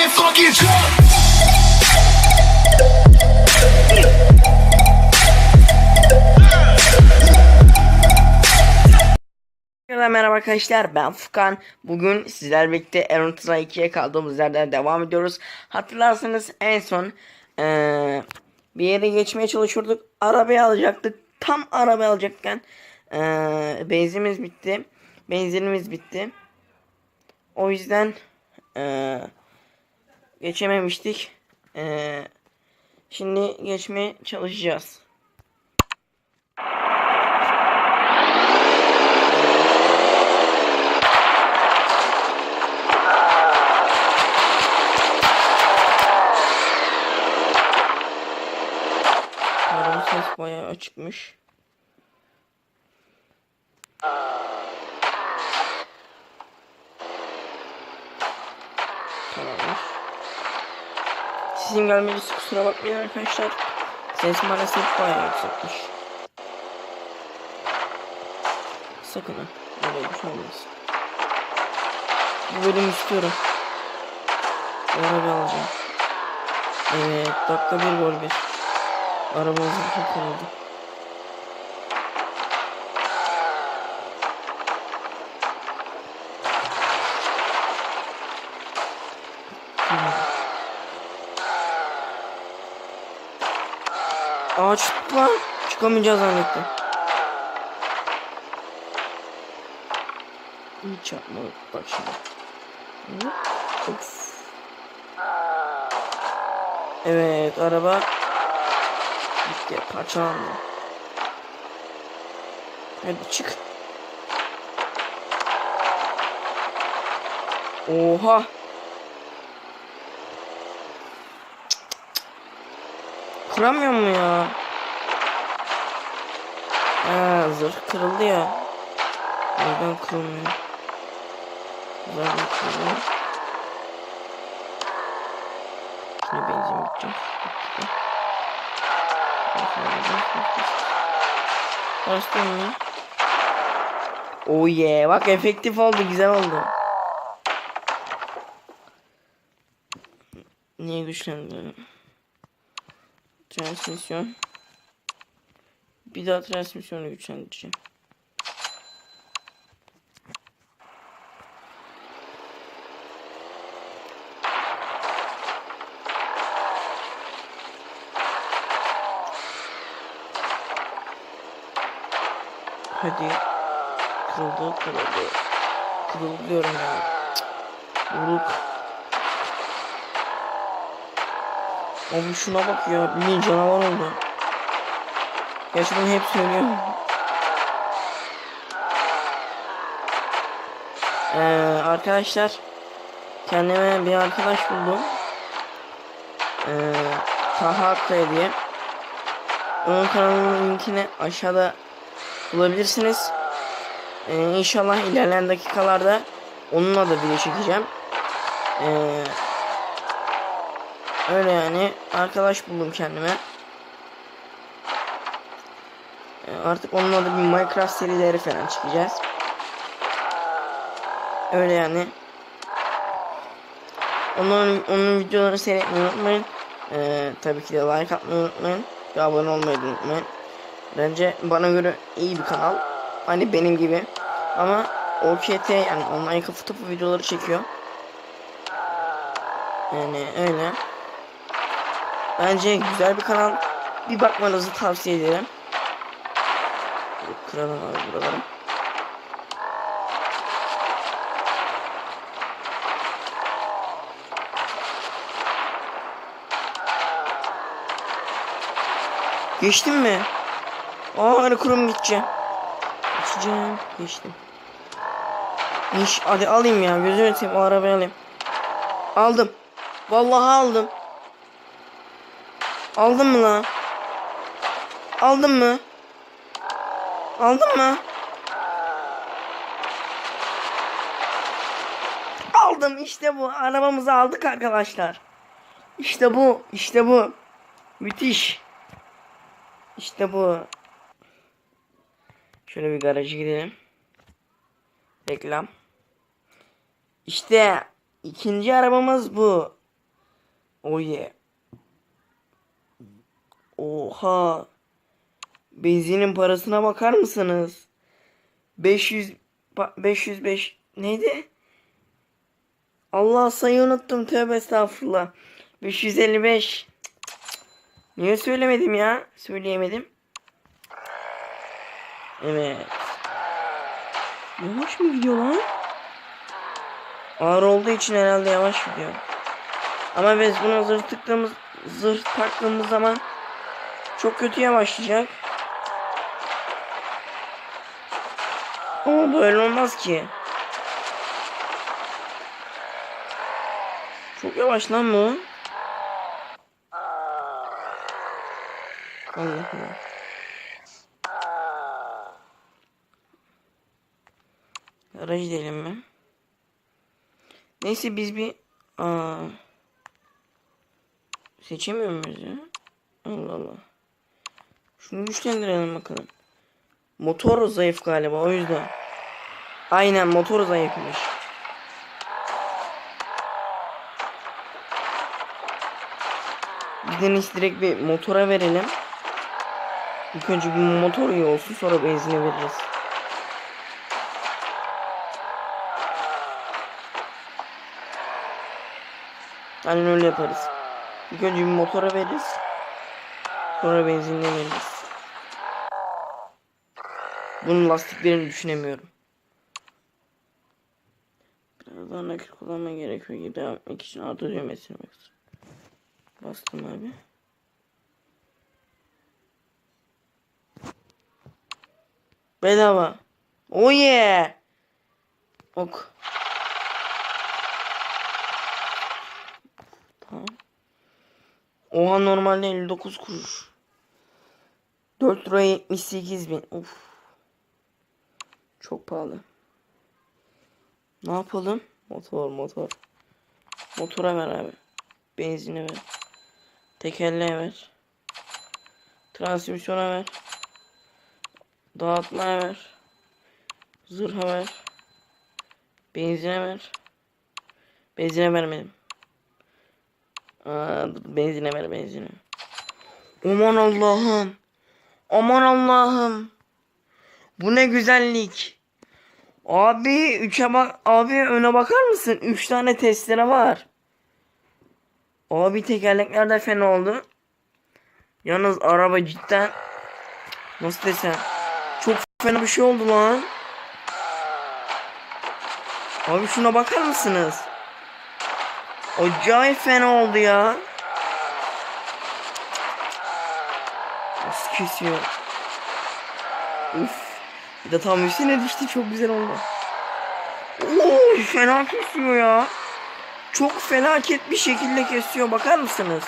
that fucking. Herkese merhaba arkadaşlar ben Furkan. Bugün sizler birlikte Erontra 2'ye kaldığımız yerden devam ediyoruz. Hatırlarsanız en son eee, bir yere geçmeye çalışıyorduk. Arabayı alacaktık. Tam arabayı alacakken eee benzinimiz bitti. Benzinimiz bitti. O yüzden eee, geçememiştik. Eee, şimdi geçmeye çalışacağız. Ses bayağı açıkmış. Tamamdır. Sizin gelmeniz kusura bakmayın arkadaşlar. Ses maalesef bayağı yüksekmiş. Sakın ha. Böyle bir şey olmaz. Bu bölüm istiyorum. Bu arabayı alacağım. Evet dakika bir gol bir. Arabamız çok kırıldı. Çıktı lan. Çıkamayacağız zannettim. Hiç yapma bak şimdi. Of. Evet araba Gitti parçalandı. Hadi çık. Oha. Kıramıyor mu ya? Ha, zırh kırıldı ya. Neden kırılmıyor? Zaten kırılıyor. Şimdi benzin bitecek. Bastım mı? Oh yeah. Bak efektif oldu. Güzel oldu. Niye güçlendi? Transmisyon. Bir daha transmisyonu güçlendireceğim. Hadi. Kırıldı, kırıldı. Kırıldı diyorum ya. Vuruk. Abi şuna bak ya. Bir canavar oldu. Bunu hep söylüyorum. Ee, arkadaşlar kendime bir arkadaş buldum. Ee, Taha Akkaya diye. Onun kanalının linkini aşağıda bulabilirsiniz. Ee, inşallah ilerleyen dakikalarda onunla da video çekeceğim. Ee, öyle yani arkadaş buldum kendime. Ee, artık onunla da bir Minecraft serileri falan çekeceğiz. Öyle yani. Onun, onun videolarını seyretmeyi unutmayın. Ee, tabii ki de like atmayı unutmayın. Ve abone olmayı unutmayın. Bence bana göre iyi bir kanal. Hani benim gibi. Ama OKT yani online kafa topu videoları çekiyor. Yani öyle. Bence güzel bir kanal. Bir bakmanızı tavsiye ederim. Kıralım abi buraları. Geçtim mi? Aa hani kurum gideceğim. Geçeceğim. Geçtim. İş, hadi alayım ya. Gözünü seveyim o arabayı alayım. Aldım. Vallahi aldım. Aldın mı lan? Aldın mı? Aldın mı? Aldım işte bu. Arabamızı aldık arkadaşlar. İşte bu. İşte bu. Müthiş. İşte bu. Şöyle bir garaja gidelim. Reklam. İşte ikinci arabamız bu. Oh yeah. Oha. Benzinin parasına bakar mısınız? 500 ba- 505 neydi? Allah sayı unuttum tövbe estağfurullah. 555. Cık, cık, cık. Niye söylemedim ya? Söyleyemedim. Evet. Yavaş mı gidiyor lan? Ağır olduğu için herhalde yavaş gidiyor. Ama biz buna zırh tıktığımız zırh taktığımız zaman çok kötü yavaşlayacak. Ama böyle olmaz ki. Çok yavaş lan bu. Allah Allah. Aracı gidelim mi? Neyse biz bir aa, seçemiyor muyuz ya? Allah Allah. Şunu güçlendirelim bakalım. Motor zayıf galiba o yüzden. Aynen motor zayıfmış. Neyse direkt bir motora verelim. İlk önce bir motor iyi olsun sonra benzine veririz. Aynen öyle yaparız. İlk önce bir motora veririz. Sonra benzinle veririz. Bunun lastiklerini düşünemiyorum. Biraz daha nakit kullanma gerekiyor gibi devam etmek için artı düğmesine bas. Bastım abi. Bedava. Oh yeah. Ok. Tamam. Oha normalde 59 kuruş. 4 lira 78 bin. Of. Çok pahalı. Ne yapalım? Motor motor. Motora ver abi. Benzine ver. Tekerleğe ver. Transmisyona ver. Dağıtmaya ver. Zırha ver. Benzine ver. Benzine vermedim. Aa, benzine ver benzine. Aman Allah'ım. Aman Allah'ım. Bu ne güzellik. Abi üçe bak abi öne bakar mısın? Üç tane testere var. Abi tekerlekler de fena oldu. Yalnız araba cidden nasıl desem çok fena bir şey oldu lan. Abi şuna bakar mısınız? Acayip fena oldu ya. Nasıl kesiyor? Uf. Bir de tam üstüne düştü çok güzel oldu. Oo, fena kesiyor ya. Çok felaket bir şekilde kesiyor bakar mısınız?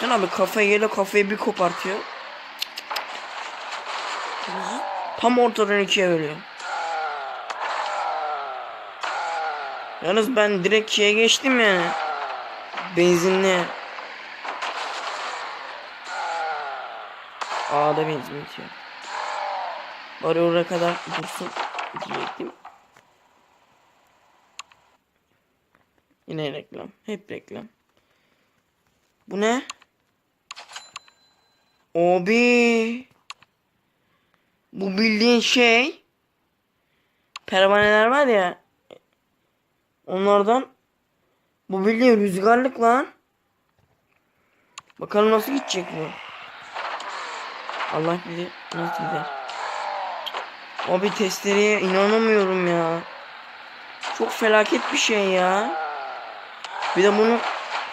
Sen abi kafayı yele kafayı bir kopartıyor. Tam ortadan ikiye bölüyor. Yalnız ben direkt şeye geçtim yani. Benzinli. A'da benzin bitiyor. Bari oraya kadar dursun diyecektim. Yine reklam. Hep reklam. Bu ne? Abi. Bu bildiğin şey. Pervaneler var ya. Onlardan. Bu bildiğin rüzgarlık lan. Bakalım nasıl gidecek bu. Allah bilir nasıl gider. Abi testereye inanamıyorum ya. Çok felaket bir şey ya. Bir de bunu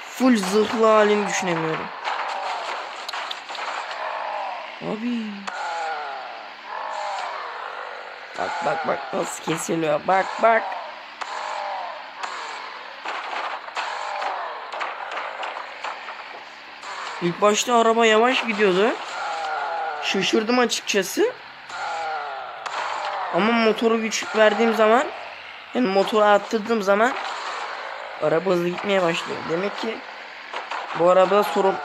full zırhlı halini düşünemiyorum. Abi. Bak bak bak nasıl kesiliyor. Bak bak. İlk başta araba yavaş gidiyordu şaşırdım açıkçası. Ama motoru güç verdiğim zaman yani motoru arttırdığım zaman araba hızlı gitmeye başlıyor. Demek ki bu arabada sorun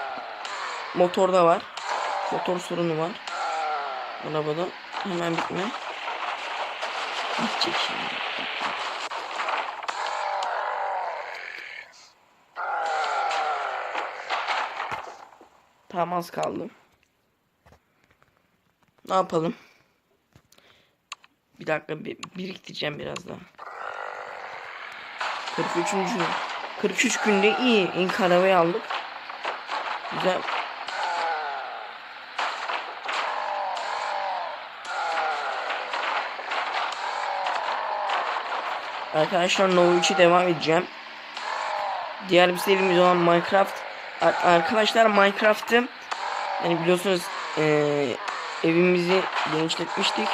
motorda var. Motor sorunu var. Arabada hemen bitme. Gidecek şimdi. Tamam az kaldı. Ne yapalım? Bir dakika bir, biriktireceğim biraz daha. 43. gün. 43 günde iyi. İlk arabayı aldık. Güzel. Arkadaşlar No 3'e devam edeceğim. Diğer bir serimiz olan Minecraft. Ar- Arkadaşlar Minecraft'ı yani biliyorsunuz eee, evimizi genişletmiştik.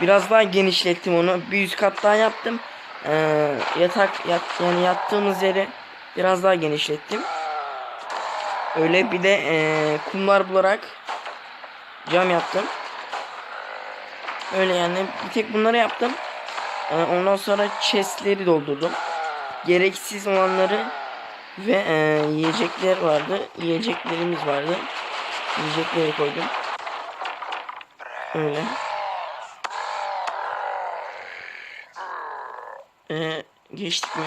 Biraz daha genişlettim onu. Bir üst kat daha yaptım. Eee, yatak yat, yani yattığımız yeri biraz daha genişlettim. Öyle bir de eee, kumlar bularak cam yaptım. Öyle yani bir tek bunları yaptım. Ee, Ondan sonra chestleri doldurdum. Gereksiz olanları ve e, yiyecekler vardı. Yiyeceklerimiz vardı. Yiyecekleri koydum. Öyle. Ee, geçtik mi?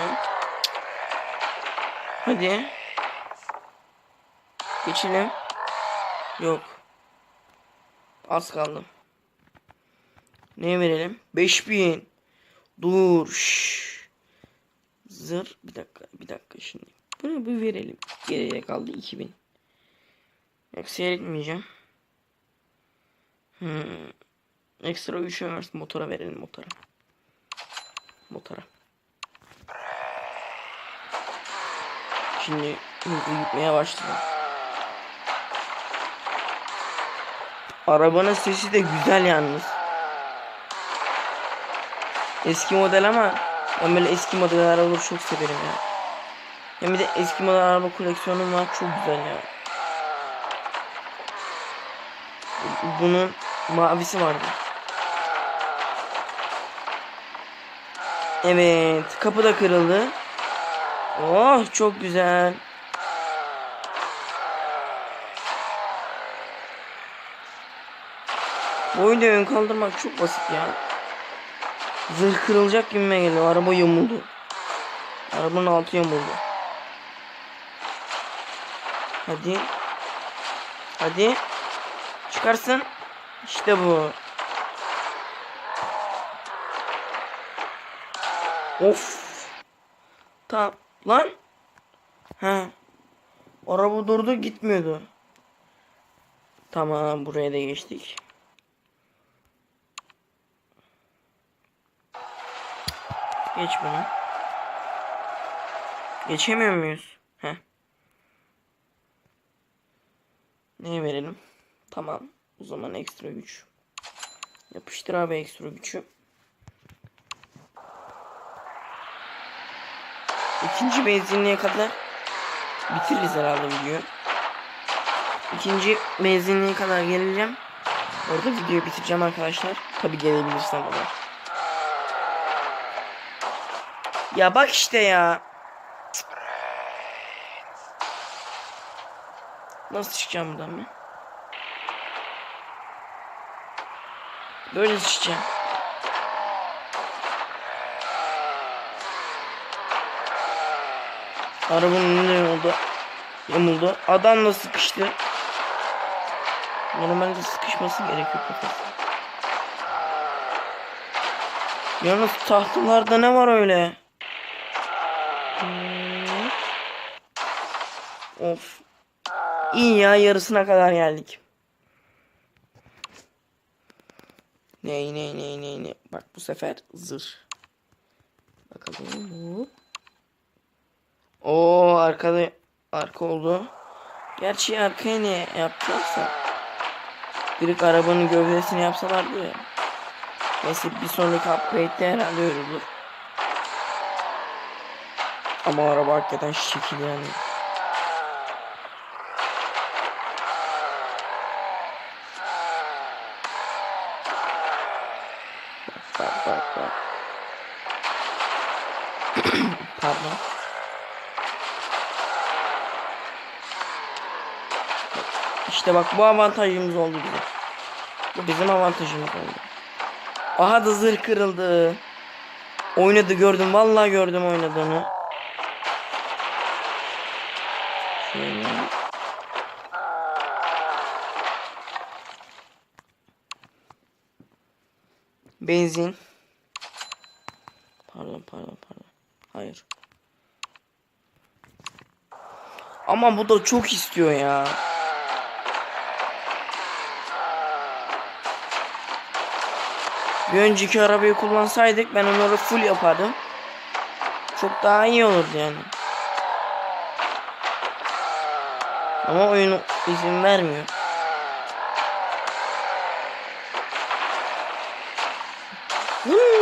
Hadi. Geçelim. Yok. Az kaldı. Ne verelim? 5000. Dur. şşş. Zır. Bir dakika. Bir dakika şimdi. Bunu bir verelim. Geriye kaldı 2000. Yok seyretmeyeceğim. Hmm. Ekstra 3 versin. Motora verelim motora. Motora. Şimdi hızlı gitmeye başladı. Arabanın sesi de güzel yalnız. Eski model ama ben böyle eski model arabaları çok severim ya. Hem de eski model araba koleksiyonum var çok güzel ya. Bunun mavisi vardı. Evet kapı da kırıldı. Oh çok güzel. Bu oyunda ön kaldırmak çok basit ya. Zırh kırılacak gibime geliyor. Araba yamuldu. Arabanın altı yamuldu. Hadi. Hadi. Çıkarsın. İşte bu. Of. Tamam. Lan. Ha. Araba durdu gitmiyordu. Tamam buraya da geçtik. Geç bunu. Geçemiyor muyuz? Heh. Neye verelim? Tamam. O zaman ekstra güç. Yapıştır abi ekstra gücü. İkinci benzinliğe kadar bitiririz herhalde videoyu. İkinci benzinliğe kadar geleceğim. Orada videoyu bitireceğim arkadaşlar. Tabi gelebilirsem ama. Ya bak işte ya. Nasıl çıkacağım buradan ben? Böyle çıkacağım. Arabanın ne oldu? Yamuldu. Adam da sıkıştı. Normalde sıkışması gerekiyor kafası. Yalnız tahtalarda ne var öyle? Of. İyi ya yarısına kadar geldik. Ney ney ney ney ney. Bak bu sefer zırh. Bakalım. Hop. Oo arkada arka oldu. Gerçi arkaya ne yapacaksa. Direkt arabanın gövdesini yapsalardı ya. Neyse bir sonraki upgrade'de herhalde öyle. Ama araba hakikaten şekil yani. mı? İşte bak bu avantajımız oldu bize. Bu bizim avantajımız oldu. Aha da zırh kırıldı. Oynadı gördüm. Vallahi gördüm oynadığını. Benzin. Pardon pardon pardon. Hayır. Ama bu da çok istiyor ya. Bir önceki arabayı kullansaydık ben onları full yapardım. Çok daha iyi olurdu yani. Ama oyun izin vermiyor. Hmm.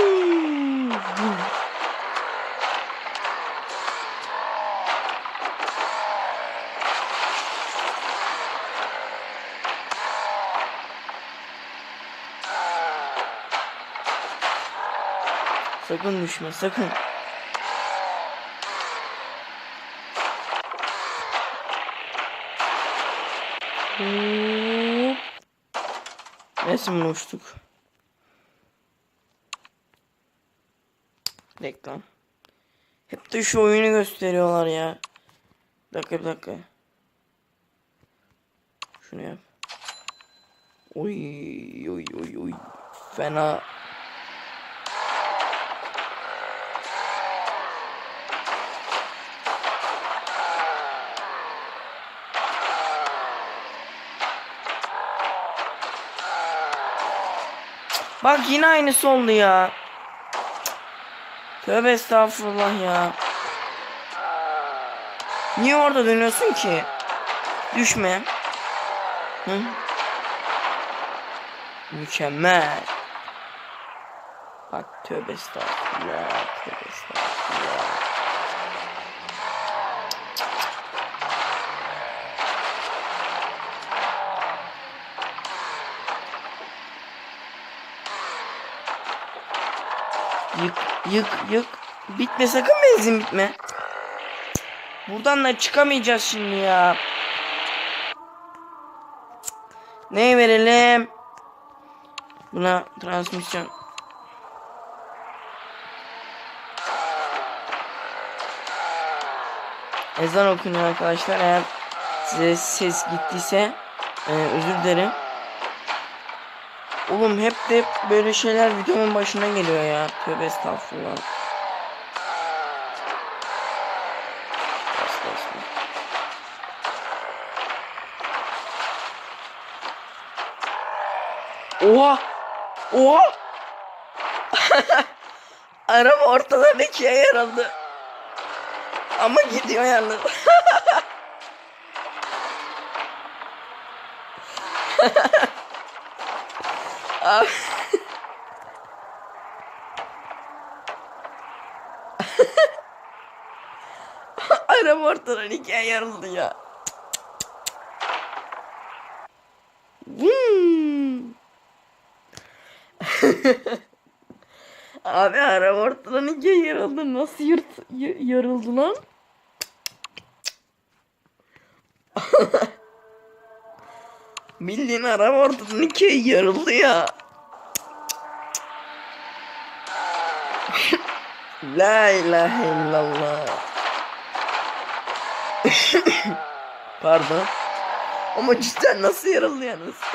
Sakın düşme sakın. Resmen uçtuk. Reklam. Hep de şu oyunu gösteriyorlar ya. Bir dakika bir dakika. Şunu yap. Oy oy oy oy. Fena. Bak yine aynısı oldu ya. Tövbe estağfurullah ya. Niye orada dönüyorsun ki? Düşme. Hı? Mükemmel. Bak tövbe estağfurullah. Tövbe estağfurullah. Yık yık yık. Bitme sakın benzin bitme. Buradan da çıkamayacağız şimdi ya. Ne verelim? Buna transmisyon. Ezan okunuyor arkadaşlar. Eğer size ses gittiyse e, özür dilerim. Oğlum hep de böyle şeyler videomun başına geliyor ya. Tövbe estağfurullah. Oha! Oha! Araba ortadan ikiye yarıldı. Ama gidiyor yalnız. Abi. Araba ortadan ikiye yarıldı ya. Hmm. Abi araba ortadan ikiye yarıldı. Nasıl yırt yarıldı lan? Bildiğin araba ortadan ikiye yarıldı ya. La ilahe illallah. Pardon. Ama cidden nasıl yarıldı yalnız?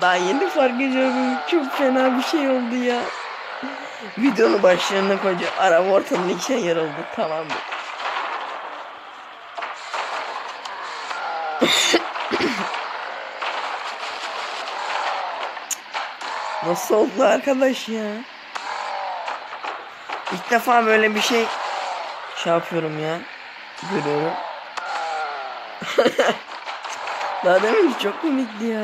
Daha yeni fark ediyorum. Çok fena bir şey oldu ya. Videonun başlarına koyacağım. Araba ortadan ikiye yarıldı. Tamamdır. Nasıl oldu arkadaş ya? İlk defa böyle bir şey şey yapıyorum ya. Görüyorum. Daha demin çok komikti ya.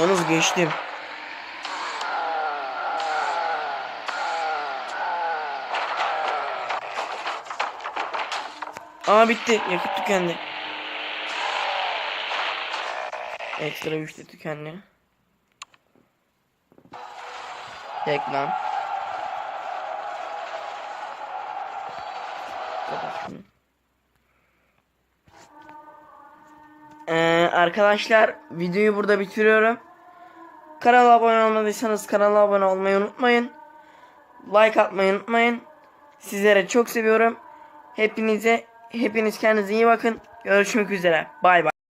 Yalnız geçtim. Aa bitti. Yakıt tükendi. Ekstra güçlü tükendi. Reklam. Ee, arkadaşlar videoyu burada bitiriyorum. Kanala abone olmadıysanız kanala abone olmayı unutmayın. Like atmayı unutmayın. Sizlere çok seviyorum. Hepinize hepiniz kendinize iyi bakın. Görüşmek üzere. Bay bay.